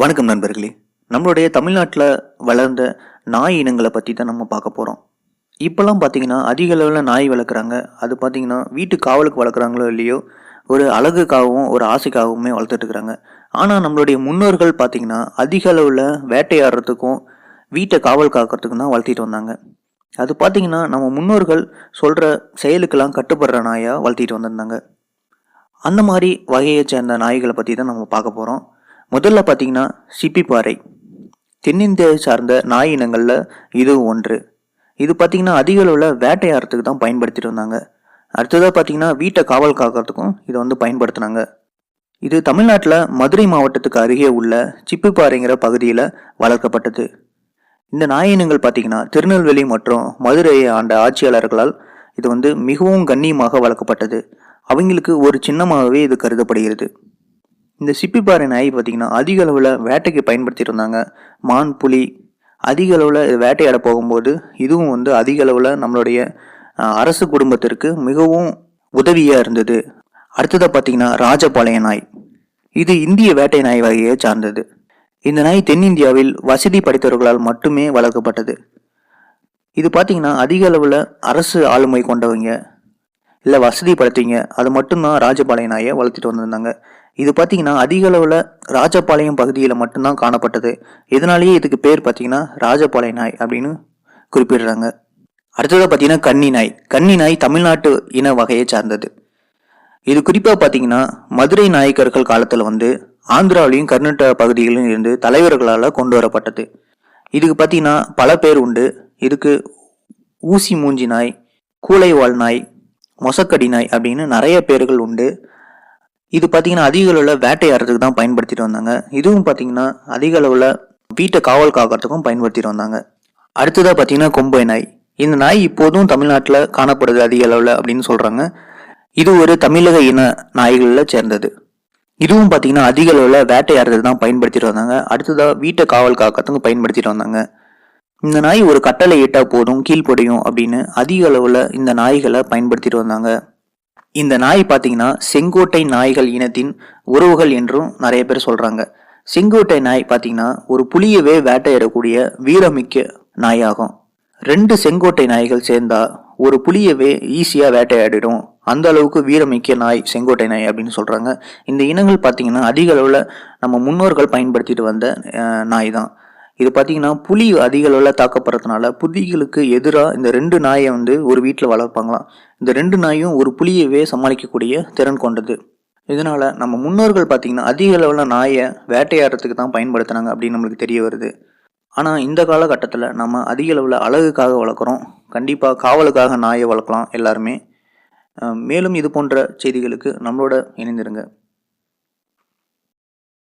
வணக்கம் நண்பர்களே. நம்மளுடைய தமிழ்நாட்டில் வளர்ந்த நாய் இனங்களை பற்றி தான் நம்ம பார்க்க போகிறோம் இப்போல்லாம் பார்த்தீங்கன்னா அதிக அளவில் நாய் வளர்க்குறாங்க. அது பார்த்தீங்கன்னா வீட்டு காவலுக்கு வளர்க்குறாங்களோ இல்லையோ ஒரு அழகுக்காகவும் ஒரு ஆசைக்காகவுமே வளர்த்துட்ருக்குறாங்க ஆனால் நம்மளுடைய முன்னோர்கள் பார்த்தீங்கன்னா அதிக அளவில் வேட்டையாடுறதுக்கும் வீட்டை காவல் காக்கிறதுக்கும் தான் வளர்த்திட்டு வந்தாங்க. அது பார்த்தீங்கன்னா நம்ம முன்னோர்கள் சொல்கிற செயலுக்கெல்லாம் கட்டுப்படுற நாயாக வளர்த்திட்டு வந்திருந்தாங்க. அந்த மாதிரி வகையை சேர்ந்த நாய்களை பற்றி தான் நம்ம பார்க்க போகிறோம் முதல்ல பார்த்தீங்கன்னா சிப்பிப்பாறை தென்னிந்தியாவை சார்ந்த நாய் இனங்களில் இதுவும் ஒன்று. இது பார்த்தீங்கன்னா அதிக அளவில் வேட்டையாடுறதுக்கு தான் பயன்படுத்திட்டு வந்தாங்க. அடுத்ததாக பார்த்தீங்கன்னா வீட்டை காவல் காக்கிறதுக்கும் இதை வந்து பயன்படுத்தினாங்க. இது தமிழ்நாட்டில் மதுரை மாவட்டத்துக்கு அருகே உள்ள சிப்பிப்பாறைங்கிற பகுதியில் வளர்க்கப்பட்டது. இந்த நாய் இனங்கள் பார்த்தீங்கன்னா திருநெல்வேலி மற்றும் மதுரையை ஆண்ட ஆட்சியாளர்களால் இது வந்து மிகவும் கண்ணியமாக வளர்க்கப்பட்டது. அவங்களுக்கு ஒரு சின்னமாகவே இது கருதப்படுகிறது. இந்த சிப்பிப்பாறை நாய் பார்த்தீங்கன்னா அதிக அளவில் வேட்டைக்கு பயன்படுத்திட்டு இருந்தாங்க மான் புலி அதிக அளவில் வேட்டையாட போகும்போது இதுவும் வந்து அதிக அளவில் நம்மளுடைய அரசு குடும்பத்திற்கு மிகவும் உதவியாக இருந்தது. அடுத்ததாக பார்த்தீங்கன்னா ராஜபாளைய நாய். இது இந்திய வேட்டை நாய் வகையை சார்ந்தது. இந்த நாய் தென்னிந்தியாவில் வசதி படைத்தவர்களால் மட்டுமே வளர்க்கப்பட்டது. இது பார்த்தீங்கன்னா அதிக அளவில் அரசு ஆளுமை கொண்டவங்க. இல்லை வசதிப்படுத்திங்க அது மட்டும்தான் ராஜபாளைய நாயை வளர்த்துட்டு வந்திருந்தாங்க. இது பார்த்தீங்கன்னா அதிக அளவில் ராஜபாளையம் பகுதியில் மட்டும்தான் காணப்பட்டது. இதனாலேயே இதுக்கு பேர் பார்த்தீங்கன்னா ராஜபாளைய நாய் அப்படின்னு குறிப்பிடுறாங்க. அடுத்ததாக பார்த்தீங்கன்னா கன்னி நாய் கன்னி நாய் தமிழ்நாட்டு இன வகையை சார்ந்தது. இது குறிப்பாக பார்த்தீங்கன்னா மதுரை நாயக்கர்கள் காலத்தில் வந்து ஆந்திராவிலையும் கர்நாடக பகுதிகளிலும் இருந்து தலைவர்களால் கொண்டு வரப்பட்டது. இதுக்கு பார்த்தீங்கன்னா பல பேர் உண்டு. இதுக்கு ஊசி மூஞ்சி நாய் கூளைவால் நாய் மொசக்கடி நாய் அப்படின்னு நிறைய பேர்கள் உண்டு. இது பார்த்தீங்கன்னா அதிக அளவில் வேட்டையாடுறதுக்கு தான் பயன்படுத்திட்டு வந்தாங்க. இதுவும் பார்த்தீங்கன்னா அதிக அளவில் வீட்டை காவல் காக்கிறதுக்கும் பயன்படுத்திட்டு வந்தாங்க. அடுத்ததாக பார்த்தீங்கன்னா கொம்பை நாய். இந்த நாய் இப்போதும் தமிழ்நாட்டில் காணப்படுது அதிக அளவில் அப்படின்னு சொல்கிறாங்க இது ஒரு தமிழக இன நாய்களில் சேர்ந்தது. இதுவும் பார்த்தீங்கன்னா அதிக அளவில் வேட்டையாடுறதுக்கு தான் பயன்படுத்திட்டு வந்தாங்க. அடுத்ததாக வீட்டை காவல் காக்கிறதுக்கு பயன்படுத்திட்டு வந்தாங்க. இந்த நாய் ஒரு கட்டளை இட்டா போதும் கீழ்ப்படையும் அப்படின்னு அதிக அளவில் இந்த நாய்களை பயன்படுத்திட்டு வந்தாங்க. இந்த நாய் பார்த்தீங்கன்னா செங்கோட்டை நாய்கள் இனத்தின் உறவுகள் என்றும் நிறைய பேர் சொல்றாங்க. செங்கோட்டை நாய் பார்த்தீங்கன்னா ஒரு புலியவே வேட்டையிடக்கூடிய வீரமிக்க நாயாகும். ரெண்டு செங்கோட்டை நாய்கள் சேர்ந்தா ஒரு புலியவே ஈஸியாக வேட்டையாடிடும். அந்த அளவுக்கு வீரமிக்க நாய் செங்கோட்டை நாய் அப்படின்னு சொல்றாங்க. இந்த இனங்கள் பார்த்தீங்கன்னா அதிக அளவில் நம்ம முன்னோர்கள் பயன்படுத்திட்டு வந்த நாய் தான். இது பார்த்தீங்கன்னா புலி அதிக அளவில் தாக்கப்படுறதுனால புலிகளுக்கு எதிராக இந்த ரெண்டு நாயை வந்து ஒரு வீட்டில் வளர்ப்பாங்களாம். இந்த ரெண்டு நாயும் ஒரு புலியவே சமாளிக்கக்கூடிய திறன் கொண்டது. இதனால் நம்ம முன்னோர்கள் பார்த்தீங்கன்னா அதிக அளவில் நாயை வேட்டையாடுறதுக்கு தான் பயன்படுத்தினாங்க அப்படின்னு நம்மளுக்கு தெரிய வருது. ஆனால் இந்த காலகட்டத்தில் நம்ம அதிக அளவில் அழகுக்காக வளர்க்குறோம். கண்டிப்பாக காவலுக்காக நாயை வளர்க்கலாம் எல்லாருமே. மேலும் இது போன்ற செய்திகளுக்கு நம்மளோட இணைந்திருங்க.